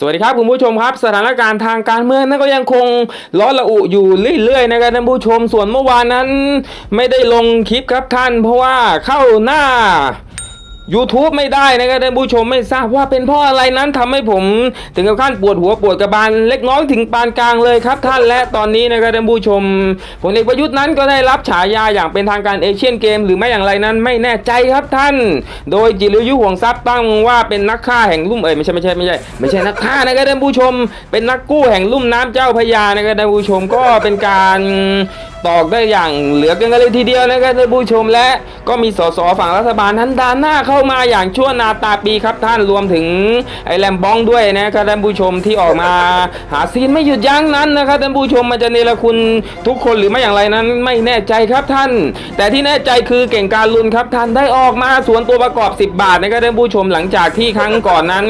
สวัสดีครับคุณผู้ชมครับ สถานการณ์ทางการเมืองนั้นก็ยังคงร้อนระอุอยู่เรื่อยๆนะครับท่านผู้ชมส่วนเมื่อวานนั้น ไม่ได้ลงคลิปครับท่าน เพราะว่าเข้าหน้า YouTube ไม่ได้นะครับท่านผู้ชมไม่ทราบว่าเป็นเพราะอะไรนั้นทำให้ผม ถึงกับขั้นปวดหัวปวดกระบาลเล็กน้อยถึงปานกลางเลยครับท่านและตอนนี้นะครับท่านผู้ชมผลเอกประยุทธ์นั้นก็ได้รับฉายาอย่างเป็นทางการเอเชียนเกม หรือไม่อย่างไรนั้นไม่แน่ใจครับท่าน โดยจิรยุห่วงทรัพย์ตั้งว่าเป็นนักฆ่าแห่งลุ่มเอ่ยไม่ใช่ไม่ใช่ไม่ใช่ไม่ใช่นักฆ่านะครับท่านผู้ชม เป็นนักกู้แห่งลุ่มน้ำเจ้าพยานะครับท่านผู้ชมก็เป็นการตอกได้อย่างเหลือเกินกันเลยทีเดียวนะครับท่านผู้ชมและก็มีสสฝั่งรัฐบาลนั้นดานหน้าเข้ามาอย่างชั่วนาตาปีครับท่านรวมถึงไอ้แลมบ้องด้วยนะครับท่านผู้ชมที่ออกมาหาซีนไม่หยุดยั้งนั้นนะครับท่านผู้ชมมันจะเนรคุณทุกคนหรือไม่อย่างไรนั้นไม่แน่ใจครับท่าน แต่ที่แน่ใจคือเก่งการลุนครับท่านได้ออกมาสวนตัวประกอบ 10 บาทนะครับท่านผู้ชมหลังจากที่ครั้งก่อนนั้น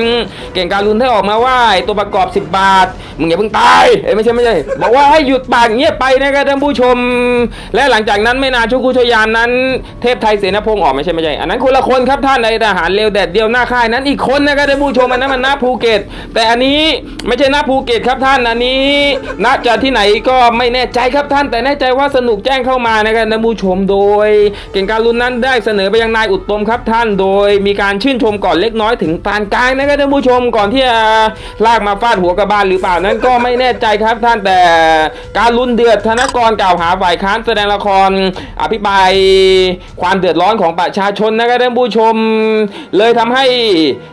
เก่งการลุนได้ออกมาว่าไอ้ตัวประกอบ 10 บาท มึงอย่าเพิ่งตายเอ้ยไม่ใช่ไม่ใช่ บอกว่าให้หยุดปากเงียบไปนะครับท่านผู้ชม และหลังจากนั้นไม่นานชุกุชยานนั้น เทพไทยเสนาพงศ์ออกไม่ใช่ไม่ใช่ อันนั้นคนละคนครับท่านในทหารเร็วแดดเดียวหน้าค่ายนั้นอีกคนนะครับท่านผู้ชมอันนั้นมันหน้าภูเก็ต แต่อันนี้ไม่ใช่หน้าภูเก็ตครับท่านอันนี้ณจะที่ไหนก็ไม่แน่ใจครับท่าน แต่แน่ใจว่าสนุกแจ้งเข้ามานะครับท่านผู้ชมโดย เก่งการุนนั้นได้เสนอไปยังนายอุตตมครับท่านโดย มีการชื่นชมก่อนเล็กน้อยถึงปานกลางนะครับท่านผู้ชมก่อนที่จะลากมาฟาดหัวกระบาลหรือเปล่านั้นก็ไม่แน่ใจครับท่านแต่การลุนเดือดธนกรกล่าวหาฝ่ายค้านแสดงละครอภิปรายความเดือดร้อนของประชาชนนะครับท่านผู้ชม เลยทำให้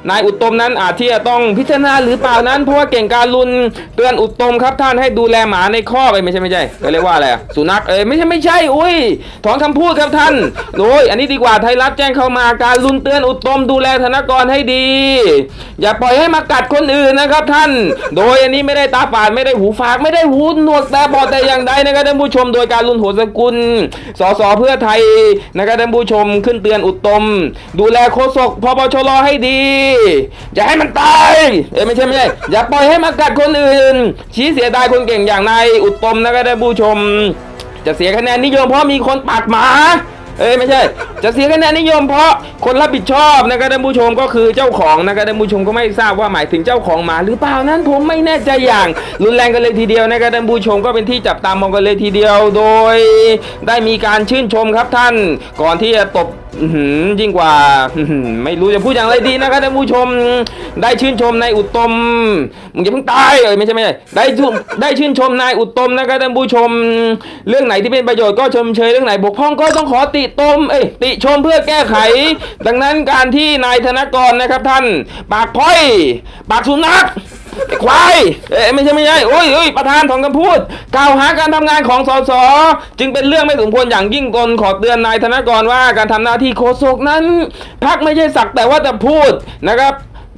นายอุตตมนั้นอาจที่จะต้องพิจารณาหรือเปล่านั้นเพราะว่าเก่งการลุนเตือนอุตตมครับท่านให้ดูแลหมาในคอกเอ้ยไม่ใช่ไม่ใช่เขาเรียกว่าอะไรสุนัขเอ้ยไม่ใช่ไม่ใช่อุ้ยถอนคำพูดครับท่านโอ้ยอันนี้ดีกว่าไทยรัฐแจ้งเข้ามาการลุนเตือนอุตตมดูแลธนกรให้ดี อย่าปล่อยให้มากัดคนอื่นนะครับท่าน โดยอันนี้ไม่ได้ตาฝาดไม่ได้หูฝากไม่ได้หูหนวกแต่บอดแต่อย่างใดนะครับท่านผู้ชมโดยการลุนโหสกุลสสเพื่อไทยนะครับท่านผู้ชมขึ้นเตือนอุตม ดูแลโฆษกพปชรให้ดี อย่าให้มันตายเอ้ไม่ใช่ไม่ใช่อย่าปล่อยให้มากัดคนอื่น ชี้เสียดายคนเก่งอย่างนายอุตตมนะครับท่านผู้ชม จะเสียคะแนนนิยมเพราะมีคนปากหมา เอ้ยไม่ใช่ จะเสียคะแนนนิยมเพราะคนรับผิดชอบนะครับท่านผู้ชมก็คือเจ้าของนะครับท่านผู้ชมก็ไม่ทราบว่าหมายถึงเจ้าของหมาหรือเปล่านั้นผมไม่แน่ใจอย่าง รุนแรงกันเลยทีเดียวนะครับท่านผู้ชมก็เป็นที่จับตามองกันเลยทีเดียว โดยได้มีการชื่นชมครับท่าน ก่อนที่จะตบยิ่งกว่าไม่รู้จะพูดอย่างไรดีนะครับท่านผู้ชม ได้ชื่นชมนายอุตมมึงอย่าเพิ่งตายเอ้ยไม่ใช่ไม่ใช่ได้ได้ชื่นชมนายอุตตมนะครับท่านผู้ชม เรื่องไหนที่เป็นประโยชน์ก็ชมเชยเรื่องไหนบกพร่องก็ต้องขอติตมเอ้ยติชมเพื่อแก้ไขดังนั้นการที่นายธนกรนะครับท่าน ปากพ้อย ปากสุนัขไอ้ควายเอ้ยไม่ใช่ไม่ใช่โอ้ยโอ้ยประธานของคำพูด กล่าวหาการทำงานของสสจึงเป็นเรื่องไม่สมควรอย่างยิ่งกลขอเตือนนายธนกรว่าการทำหน้าที่โฆษกนั้นพักไม่ใช่สักแต่ว่าจะพูดนะครับ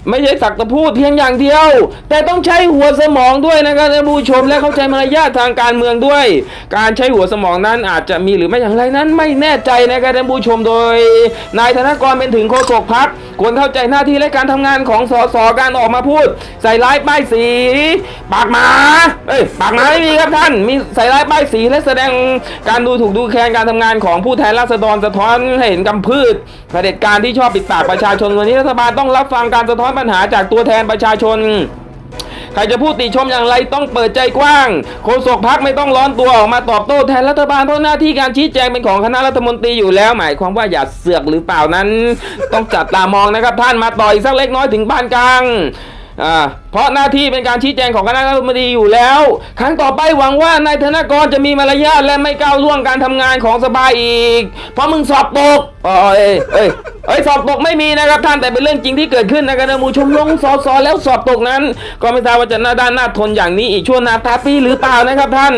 ไม่ใช่สักแต่พูดเพียงอย่างเดียว แต่ต้องใช้หัวสมองด้วยนะครับท่านผู้ชมและเข้าใจมารยาททางการเมืองด้วย การใช้หัวสมองนั้นอาจจะมีหรือไม่อย่างไรนั้นไม่แน่ใจนะครับท่านผู้ชมโดย นายธนกรเป็นถึงโฆษกพักควรเข้าใจหน้าที่และการทำงานของสสการออกมาพูด ใส่ร้ายป้ายสี ปากหมาเอ้ยปากหมาไม่มีครับท่าน มีใส่ร้ายป้ายสีและแสดงการดูถูกดูแคลนการทำงานของผู้แทนราษฎรสะท้อนให้เห็นกำพืชเผด็จการที่ชอบปิดปากประชาชนวันนี้รัฐบาลต้องรับฟังการสะท้อนปัญหาจากตัวแทนประชาชนใครจะพูดติชมอย่างไรต้องเปิดใจกว้างโฆษกพักไม่ต้องร้อนตัวออกมาตอบโต้แทนรัฐบาลเพราะหน้าที่การชี้แจงเป็นของคณะรัฐมนตรีอยู่แล้ว หมายความว่าอย่าเสือกหรือเปล่านั้น ต้องจับตามองนะครับท่านมาต่อยสักเล็กน้อยถึงบ้านกลางอ่าเพราะหน้าที่เป็นการชี้แจงของคณะรัฐมนตรีอยู่แล้ว ครั้งต่อไปหวังว่านายธนกรจะมีมารยาทและไม่ก้าวล่วงการทำงานของสภาอีก เพราะมึงสอบตกเอ้ยเอ้ยเอ้ยสอบตกไม่มีนะครับท่านแต่เป็นเรื่องจริงที่เกิดขึ้นนะครับท่านผู้ชมลงสอสอแล้วสอบตกนั้น ก็ไม่ทราบว่าจะหน้าด้านหน้าทนอย่างนี้อีกชั่วนาตาปีหรือเปล่านะครับท่าน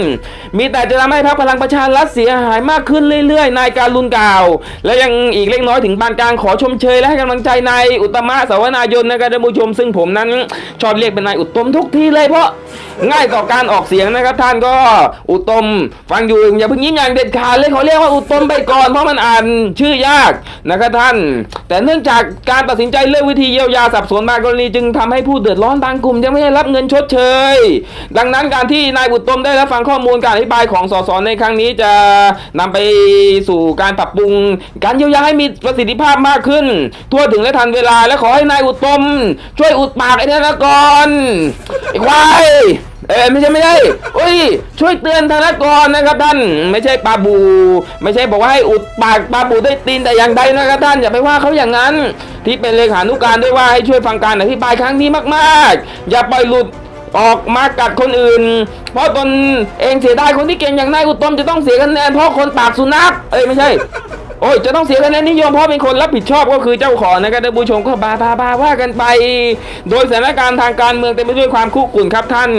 มีแต่จะทำให้พรรคพลังประชารัฐเสียหายมากขึ้นเรื่อยๆ นายการลุนกล่าว และยังอีกเล็กน้อยถึงปานกลางขอชมเชยและให้กำลังใจนายอุตตมะสาวนายนนะครับท่านผู้ชมซึ่งผมนั้นชอบเรียกเป็นนายอุตมทุกทีเลยเพราะง่ายต่อการออกเสียงนะครับ ท่านก็อุตมฟังอยู่อย่าเพิ่งยิ้มอย่างเด็ดขาดเลยเขาเรียกว่าอุตมไปก่อนเพราะมันอ่านชื่อยากนะครับท่าน แต่เนื่องจากการตัดสินใจเลือกวิธีเยียวยาสับสนบางกรณีจึงทำให้ผู้เดือดร้อนบางกลุ่มยังไม่ได้รับเงินชดเชย ดังนั้นการที่นายบุตมได้รับฟังข้อมูลการอธิบายของสสในครั้งนี้จะนำไปสู่การปรับปรุง การเยียวยาให้มีประสิทธิภาพมากขึ้น ทั่วถึงและทันเวลาและขอให้นายอุตม ช่วยอุดปากไอ้ธนากรไอ้ควายเออไม่ใช่ไม่ใช่โอ้ย ช่วยเตือนธนกรนะครับท่านไม่ใช่ปลาบู ไม่ใช่บอกว่าให้อุดปากปลาบูได้ตีนแต่อย่างใดนะครับท่านอย่าไปว่าเขาอย่างนั้น ที่เป็นเลขานุการด้วยว่าให้ช่วยฟังการอธิบายครั้งนี้มากๆ อย่าปล่อยหลุดออกมากัดคนอื่น เพราะตนเองเสียดายคนที่เก่งอย่างนายอุตมจะต้องเสียคะแนนเพราะคนปากสุนัขเอ้ยไม่ใช่ โอ้ยจะต้องเสียคะแนนนิยมเพราะเป็นคนรับผิดชอบก็คือเจ้าของนะครับท่านผู้ชมก็บาบาบาว่ากันไป โดยสถานการณ์ทางการเมืองเต็มไปด้วยความคุกกุ่นครับท่าน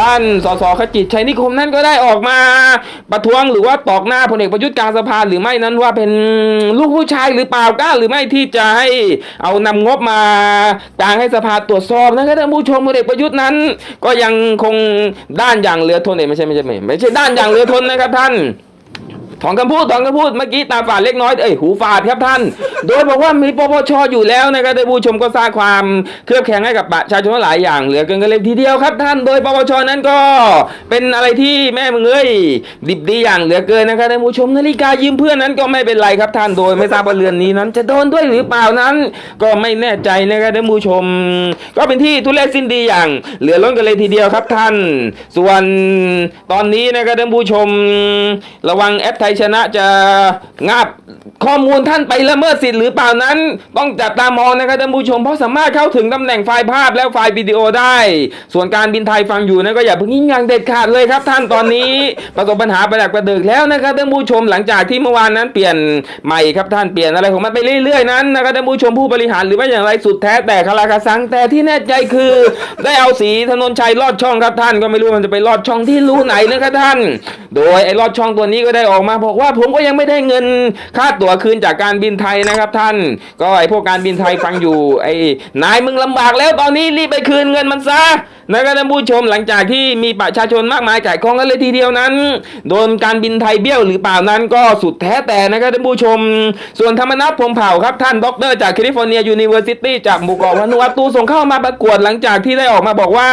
ด้านสสขจิตชัยนิคมนั้นก็ได้ออกมา ประท้วงหรือว่าตอกหน้าพลเอกประยุทธ์กลางสภาหรือไม่นั้นว่าเป็นลูกผู้ชายหรือเปล่ากล้าหรือไม่ที่จะให้เอานำงบมากลางให้สภาตรวจสอบนะครับท่านผู้ชมพลเอกประยุทธ์นั้น ก็ยังคงด้านอย่างเหลือทนเองไม่ใช่ไม่ใช่ไม่ไม่ใช่ด้านอย่างเหลือทนนะครับท่าน ถอนคำพูดถอนคำพูดเมื่อกี้ตาฝาดเล็กน้อยเอ้ยหูฝาดครับท่าน โดยบอกว่ามีปปชอยู่แล้วนะครับท่านผู้ชมก็สร้างความเครือบแคลงให้กับประชาชนหลายอย่างเหลือเกินกันเลยทีเดียวครับท่าน โดยปปชนั้นก็เป็นอะไรที่แม่มึงเอ้ยดิบดีอย่างเหลือเกินนะครับท่านผู้ชมนาฬิกายืมเพื่อนนั้นก็ไม่เป็นไรครับท่านโดยไม่ทราบว่าเรือนนี้นั้น จะโดนด้วยหรือเปล่านั้น ก็ไม่แน่ใจนะครับท่านผู้ชม ก็เป็นที่ทุเรศสิ้นดีอย่าง เหลือล้นกันเลยทีเดียวครับท่าน ส่วนตอนนี้นะครับท่านผู้ชม ระวังแอปไทยชนะจะงับข้อมูลท่านไปละเมิดสิทธิ์หรือเปล่านั้น ต้องจับตามองนะครับท่านผู้ชมเพราะสามารถเข้าถึงตำแหน่งไฟล์ภาพและไฟล์วิดีโอได้ ส่วนการบินไทยฟังอยู่นั้นก็อย่าเพิ่งยิ่งย่างเด็ดขาดเลยครับ ท่านตอนนี้ประสบปัญหาประดักประเดิกแล้วนะครับท่านผู้ชมหลังจากที่เมื่อวานนั้นเปลี่ยนใหม่ครับท่านเปลี่ยนอะไรของมันไปเรื่อยๆนั้นนะครับท่านผู้ชมผู้บริหารหรือว่าอย่างไรสุดแท้แต่คาราคาซังแต่ที่แน่ใจคือ ได้เอาสีถนนชัยลอดช่องครับท่านก็ไม่รู้มันจะไปลอดช่องที่รู้ไหนนะครับท่าน โดยไอ้ลอดช่องตัวนี้ก็ได้ออกมาบอกว่าผมก็ยังไม่ได้เงินค่าตั๋วคืนจากการบินไทยนะครับท่าน ก็ไอ้พวกการบินไทยฟังอยู่ ไอ้นายมึงลำบากแล้วตอนนี้รีบไปคืนเงินมันซะนะครับท่านผู้ชมหลังจากที่มีประชาชนมากมายจ่ายกองกันเลยทีเดียวนั้น โดนการบินไทยเบี้ยวหรือเปล่านั้นก็สุดแท้แต่นะครับท่านผู้ชม ส่วนธรรมนัฐพรหมเผ่าครับท่านด็อกเตอร์จากแคลิฟอร์เนียยูนิเวอร์ซิตี้จากหมู่เกาะวานูอาตูส่งเข้ามาประกวดหลังจากที่ได้ออกมาบอกว่า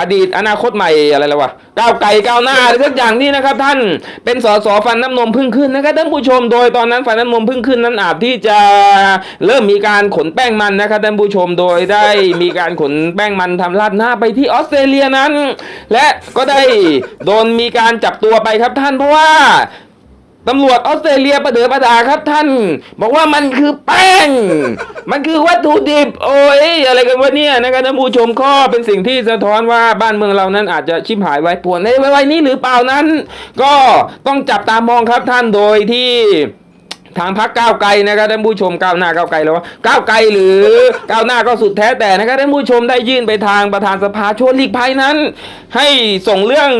อดีตอนาคตใหม่อะไรแล้ววะก้าวไก่ก้าวหน้าอะไรสักอย่างนี้นะครับท่านเป็นสสฟันน้ำนมพึ่งขึ้นนะครับท่านผู้ชม โดยตอนนั้นฟันน้ำนมพึ่งขึ้นนั้นอาจที่จะเริ่มมีการขนแป้งมันนะครับท่านผู้ชมโดยได้มีการขนแป้งมันทำราดหน้าไปที่ออสเตรเลียนั้น และก็ได้โดนมีการจับตัวไปครับท่านเพราะว่า ตำรวจออสเตรเลียประเดือประดาครับท่าน บอกว่ามันคือแป้ง มันคือวัตถุดิบ โอ้ยอะไรกันวะเนี่ยนะครับท่านผู้ชมข้อเป็นสิ่งที่สะท้อนว่าบ้านเมืองเรานั้นอาจจะชิบหายไว้ป่วนในวัยนี้หรือเปล่านั้น ก็ต้องจับตามองครับท่านโดยที่ ทางพักก้าวไกลนะครับท่านผู้ชมก้าวหน้าก้าวไกลแล้ววะก้าวไกลหรือก้าวหน้าก็สุดแท้แต่นะครับท่านผู้ชมได้ยื่นไปทางประธานสภาชวนหลีกภัยนั้น ให้ส่งเรื่อง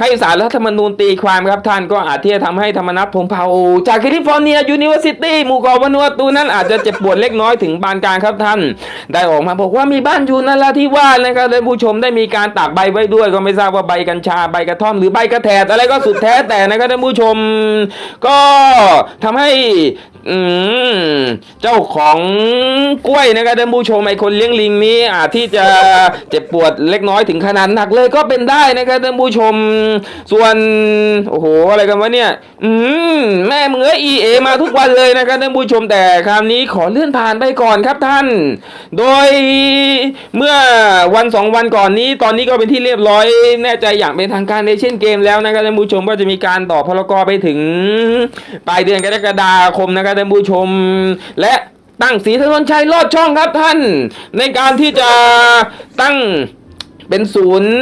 ให้สารรัฐธรรมนูญตีความครับท่านก็อาจที่จะทำให้ธรรมนัฐพรหมเผาจากแคลิฟอร์เนียยูนิเวอร์ซิตี้หมู่เกาะวานูอาตูนั้นอาจจะเจ็บปวดเล็กน้อยถึงปานกลางครับท่าน ได้ออกมาบอกว่ามีบ้านอยู่นราธิวาสนะครับท่านผู้ชมได้มีการตากใบไว้ด้วย ก็ไม่ทราบว่าใบกัญชาใบกระท่อมหรือใบกระแถดอะไรก็สุดแท้แต่นะครับท่านผู้ชม ก็ทำให้ aí อืมเจ้าของกล้วยนะครับท่านผู้ชมไอคนเลี้ยงลิงนี้อาจที่จะเจ็บปวดเล็กน้อยถึงขนาดหนักเลยก็เป็นได้นะครับท่านผู้ชม ส่วนโอ้โหอะไรกันวะเนี่ย อืมแม่เมึงเอ้ยเอมาทุกวันเลยนะครับท่านผู้ชมแต่คราวนี้ขอเลื่อนผ่านไปก่อนครับท่าน โดยเมื่อวันสองวันก่อนนี้ ตอนนี้ก็เป็นที่เรียบร้อย แน่ใจอย่างเป็นทางการในเช่นเกมแล้วนะครับท่านผู้ชมว่าจะมีการต่อพลกรไปถึงปลายเดือนกรกฎาคมนะครับท่านผู้ชม และตั้งสีถนนชัยลอดช่องครับท่าน ในการที่จะตั้ง เป็นศูนย์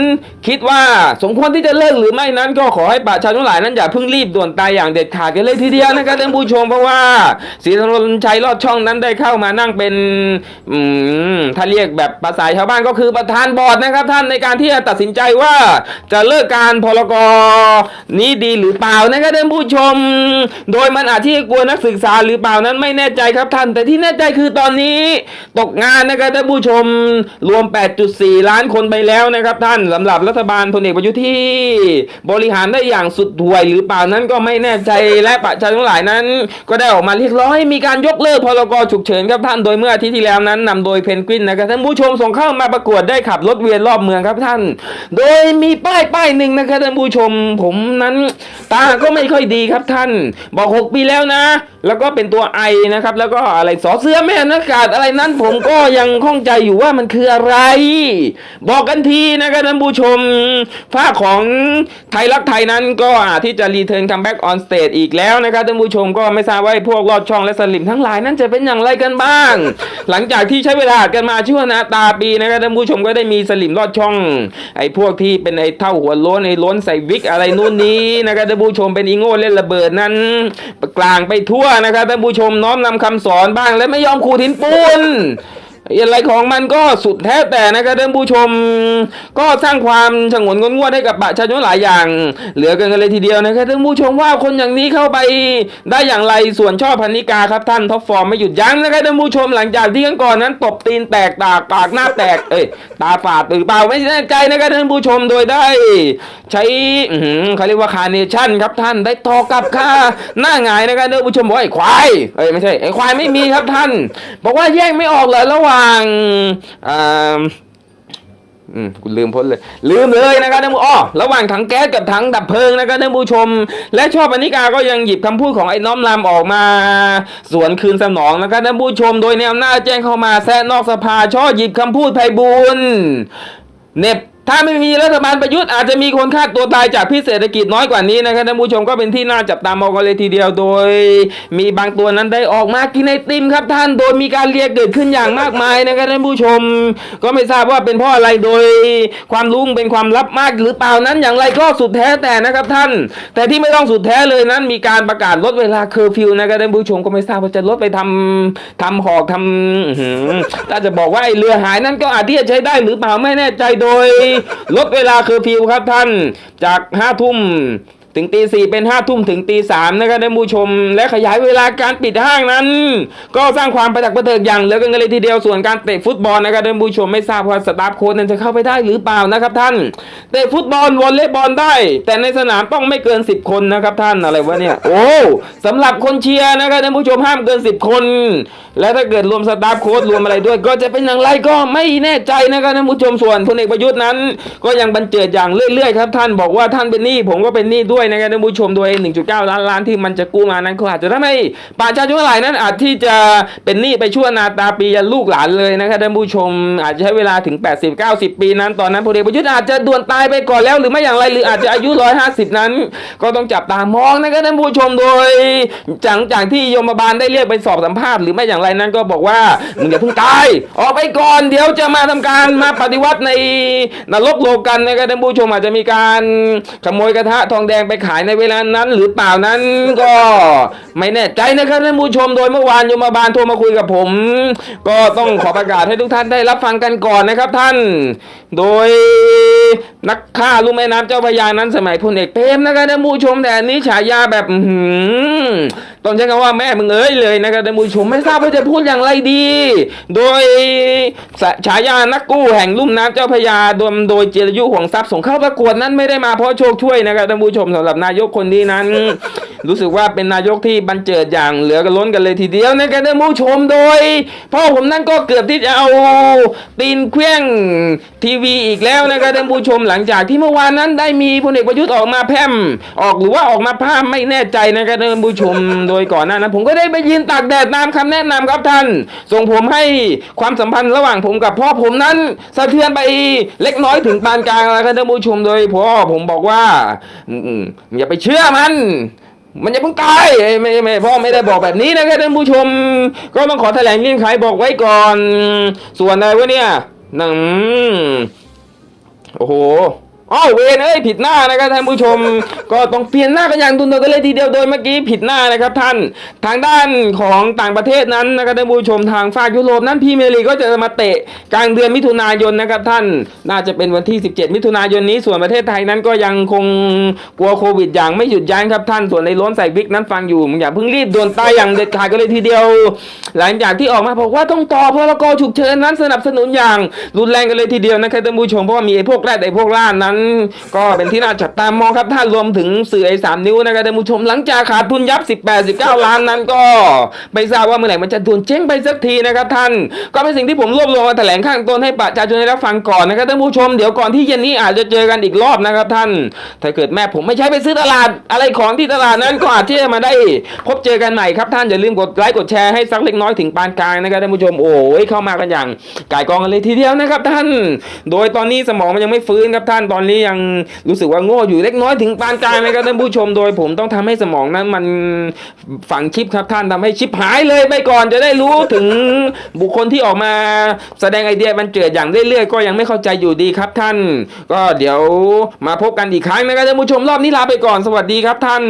คิดว่าสมควรที่จะเลิกหรือไม่นั้นก็ขอให้ประชาชนหลายนั้นอย่าเพิ่งรีบด่วนตายอย่างเด็ดขาดกันเลยทีเดียวนะครับท่านผู้ชมเพราะว่าศรีถนนชัยลอดช่องนั้นได้เข้ามานั่งเป็นอืมถ้าเรียกแบบภาษาชาวบ้านก็คือประธานบอร์ดนะครับ ท่านในการที่จะตัดสินใจว่าจะเลิกการพลกนี้ดีหรือเปล่านะครับท่านผู้ชม โดยมันอาจที่จะกลัวนักศึกษาหรือเปล่านั้นไม่แน่ใจครับท่าน แต่ที่แน่ใจคือตอนนี้ตกงานนะครับท่านผู้ชมรวม 8.4 ล้านคนไปแล้วแล้วนะครับท่านสำหรับรัฐบาลพลเอกประยุทธ์ที่บริหารได้อย่างสุดห่วยหรือเปล่านั้นก็ไม่แน่ใจและประชาชนทั้งหลายนั้น ก็ได้ออกมาเรียกร้องให้มีการยกเลิกพรกฉุกเฉินครับท่านโดยเมื่ออาทิตย์ที่แล้วนั้นนำโดยเพนกวินนะครับท่านผู้ชมส่งเข้ามาประกวดได้ขับรถเวียนรอบเมืองครับท่าน โดยมีป้ายป้ายหนึ่งนะครับท่านผู้ชมผมนั้น ตาก็ไม่ค่อยดีครับท่าน บอกหกปีแล้วนะ แล้วก็เป็นตัวไอนะครับ แล้วก็อะไรสอเสื้อแม่นอากาศอะไรนั้น ผมก็ยังข้องใจอยู่ว่ามันคืออะไร บอกกันทีนะครับท่านผู้ชมฝ้าของไทยรักไทยนั้นก็อาจที่จะรีเทิร์นคัมแบ็กออนสเตจอีกแล้วนะครับท่านผู้ชมก็ไม่ทราบว่าพวกลอดช่องและสลิมทั้งหลายนั้นจะเป็นอย่างไรกันบ้าง หลังจากที่ใช้เวลากันมาชั่วนาตาปีนะครับท่านผู้ชมก็ได้มีสลิมลอดช่อง ไอ้พวกที่เป็นไอ้เท่าหัวโล้นไอ้ล้นใส่วิกอะไรนู่นนี้นะครับท่านผู้ชมเป็นอีโง่เล่นระเบิดนั้นกลางไปทั่วนะครับท่านผู้ชมน้อมนำคำสอนบ้าง และไม่ยอมขูดหินปูน อะไรของมันก็สุดแท้แต่นะครับท่านผู้ชม ก็สร้างความฉงนงนงวดให้กับประชาชนหลายอย่าง เหลือเกินกันเลยทีเดียวนะครับท่านผู้ชมว่าคนอย่างนี้เข้าไปได้อย่างไรส่วนชอบพันนิกาครับท่านท็อปฟอร์มไม่หยุดยั้งนะครับท่านผู้ชมหลังจากที่ข้างก่อนนั้นตบตีนแตกตากปากหน้าแตกเอ้ยตาฝาดหรือเปล่าไม่แน่ใจนะครับท่านผู้ชมโดยได้ใช้เขาเรียกว่าคาร์เนชั่นครับท่านได้ตอกับค่าหน้าหงายนะครับท่านผู้ชมบอกว่าไอ้ควายเอ้ยไม่ใช่ไอ้ควายไม่มีครับท่าน บอกว่าแยกไม่ออกเลยระหว่างอ่าอืมคุณลืมพ้นเลย ลืมเลยนะครับท่านผู้อ้อระหว่างถังแก๊สกับถังดับเพลิงนะครับท่านผู้ชม และชอบอนิกาก็ยังหยิบคำพูดของไอ้น้อมรำออกมา สวนคืนสนองนะครับท่านผู้ชม โดยแนวหน้าแจ้งเข้ามาแซะนอกสภาช่อหยิบคำพูดไพบูลเน็บ ถ้าไม่มีรัฐบาลประยุทธ์อาจจะมีคนฆ่าตัวตายจากพิษเศรษฐกิจน้อยกว่านี้นะครับท่านผู้ชมก็เป็นที่น่าจับตามองกันเลยทีเดียวโดย มีบางตัวนั้นได้ออกมากินไอติมครับท่านโดยมีการเรียกเกิดขึ้นอย่างมากมายนะครับท่านผู้ชม ก็ไม่ทราบว่าเป็นเพราะอะไรโดยความรู้เป็นความลับมากหรือเปล่านั้นอย่างไรก็สุดแท้แต่นะครับท่าน แต่ที่ไม่ต้องสุดแท้เลยนั้น มีการประกาศลดเวลาเคอร์ฟิวนะครับท่านผู้ชมก็ไม่ทราบว่าจะลดไปทำทำหอกทำถ้าจะบอกว่าไอเรือหายนั้นก็อาจที่จะใช้ได้หรือเปล่าไม่แน่ใจโดยลดเวลาเคอร์ฟิวครับท่านจากห้าทุ่ม ถึงตีสี่เป็นห้าทุ่มถึงตีสามนะครับท่านผู้ชม และขยายเวลาการปิดห้างนั้น ก็สร้างความประจักษ์ประเทิงอย่างเหลือเกินเลยทีเดียวส่วนการเตะฟุตบอลนะครับท่านผู้ชมไม่ทราบว่าสตาฟโค้ชนั้นจะเข้าไปได้หรือเปล่านะครับท่านเตะฟุตบอลวอลเลย์บอลได้ แต่ในสนามต้องไม่เกิน10คนนะครับท่านอะไรวะเนี่ยโอ้สำหรับคนเชียร์นะครับท่านผู้ชมห้ามเกิน10คน และถ้าเกิดรวมสตาฟโค้ชรวมอะไรด้วย ก็จะเป็นอย่างไรก็ไม่แน่ใจนะครับท่านผู้ชมส่วนพลเอกประยุทธ์นั้น ก็ยังบันเจิดอย่างเรื่อยๆครับท่านบอกว่าท่านเป็นหนี้ผมก็เป็นหนี้ด้วยนะครับท่านผู้ชมโดย 1.9 ล้านล้านที่มันจะกู้มานั้นก็อาจจะทำให้ประชาชนหลายนั้นอาจที่จะเป็นหนี้ไปชั่วนาตาปียันลูกหลานเลยนะครับท่านผู้ชมอาจจะใช้เวลาถึง 80 90 ปีนั้นตอนนั้นพลเอกประยุทธ์อาจจะด่วนตายไปก่อนแล้วหรือไม่อย่างไรหรืออาจจะอายุ 150 นั้น ก็ต้องจับตามองนะครับท่านผู้ชมโดยหลังจากที่ยมบาลได้เรียกไปสอบสัมภาษณ์หรือไม่อย่างไรนั้นก็บอกว่ามึงอย่าเพิ่งตายออกไปก่อนเดี๋ยวจะมาทำการมาปฏิวัติในนรกโลกกันนะครับท่านผู้ชมอาจจะมีการขโมยกระทะทองแดงไปขายในเวลานั้น หรือเปล่านั้นก็ไม่แน่ใจนะครับท่านผู้ชมโดยเมื่อวานยมบาลโทรมาคุยกับผม ก็ต้องขอประกาศให้ทุกท่านได้รับฟังกันก่อนนะครับท่าน โดยนักฆ่าลูกแม่น้ำเจ้าพระยานั้นสมัยพลเอกเปรมนะครับท่านผู้ชมแต่อันนี้ฉายาแบบต้องใช้คำว่าแม่มึงเอ้ยเลยนะครับท่านผู้ชมไม่ทราบว่าจะพูดอย่างไรดี โดยฉายานักกู้แห่งลุ่มน้ำเจ้าพยาโดยโดยเจรยุห่วงทรัพย์ส่งเข้าประกวดนั้นไม่ได้มาเพราะโชคช่วยนะครับท่านผู้ชมสำหรับนายกคนนี้นั้น รู้สึกว่าเป็นนายกที่บันเจิดอย่างเหลือกันล้นกันเลยทีเดียวนะครับท่านผู้ชมโดยพ่อผมนั่นก็เกือบที่จะเอาตีนเคลี้ยงทีวีอีกแล้วนะครับท่านผู้ชมหลังจากที่เมื่อวานนั้นได้มีพลเอกประยุทธ์ออกมาแพร่มออกหรือว่าออกมาพร่ำไม่แน่ใจนะครับท่านผู้ชมโดยก่อนหน้านั้น ผมก็ได้ไปยืนตากแดดตามคำแนะนำครับท่าน ส่งผมให้ความสัมพันธ์ระหว่างผมกับพ่อผมนั้นสะเทือนไปเล็กน้อยถึงปานกลางแล้วครับท่านผู้ชมโดยพ่อผมบอกว่าอย่าไปเชื่อมันมันจะเพิ่งตายเอ้ยไม่ไม่พ่อไม่ได้บอกแบบนี้นะครับท่านผู้ชม ก็ต้องขอแถลงเงื่อนไขบอกไว้ก่อน ส่วนอะไรวะเนี่ยหนังโอ้โห อ้าวเวนเอ้ยผิดหน้านะครับท่านผู้ชม ก็ต้องเปลี่ยนหน้ากันอย่างดุนกันเลยทีเดียวโดยเมื่อกี้ผิดหน้านะครับท่านทางด้านของต่างประเทศนั้นนะครับท่านผู้ชมทางฝากยุโรปนั้นพรีเมียร์ลีกก็จะมาเตะกลางเดือนมิถุนายนนะครับท่านน่าจะเป็นวันที่ 17 มิถุนายนนี้ส่วนประเทศไทยนั้นก็ยังคงกลัวโควิดอย่างไม่หยุดยั้งครับท่านส่วนในล้นใส่วิกนั้นฟังอยู่อย่าเพิ่งรีบด่วนตายอย่างเด็ดขาดกันเลยทีเดียว หลังจากที่ออกมาบอกว่าต้องต่อพรกฉุกเฉินนั้นสนับสนุนอย่างรุนแรงกันเลยทีเดียวนะครับท่านผู้ชมเพราะว่ามีไอ้พวกแรดไอ้พวกล่านั้นก็เป็นที่น่าจับตามองครับท่านรวมถึงสื่อไอ้สามนิ้วนะครับท่านผู้ชมหลังจากขาดทุนยับ 18 19 ล้านนั้นก็ไม่ทราบว่าเมื่อไหร่มันจะด่วนเจ๊งไปสักทีนะครับท่านก็เป็นสิ่งที่ผมรวบรวมมาแถลงข้างต้นให้ประชาชนได้รับฟังก่อนนะครับท่านผู้ชมเดี๋ยวก่อนที่เย็นนี้อาจจะเจอกันอีกรอบนะครับท่าน ถ้าเกิดแม่ผมไม่ใช้ไปซื้อตลาดอะไรของที่ตลาดนั้นก็อาจที่จะมาได้พบเจอกันใหม่ครับท่านอย่าลืมกดไลค์กดแชร์ให้สักเล็กน้อยถึงปานกลางนะครับท่านผู้ชมโอ้ยเข้ามากันอย่างกายกองกันเลยทีเดียวนะครับท่าน โดยตอนนี้สมองมันยังไม่ฟื้นครับท่านตอนนี้ยังรู้สึกว่าโง่อยู่เล็กน้อยถึงปานกลางนะครับท่านผู้ชมโดย ผมต้องทำให้สมองนั้นมันฝังชิปครับท่านทำให้ชิปหายเลยไปก่อนจะได้รู้ถึงบุคคลที่ออกมาแสดงไอเดียมันเจิดอย่างเรื่อยๆ ก็ยังไม่เข้าใจอยู่ดีครับท่าน ก็เดี๋ยวมาพบกันอีกครั้งนะครับท่านผู้ชมรอบนี้ลาไปก่อนสวัสดีครับท่าน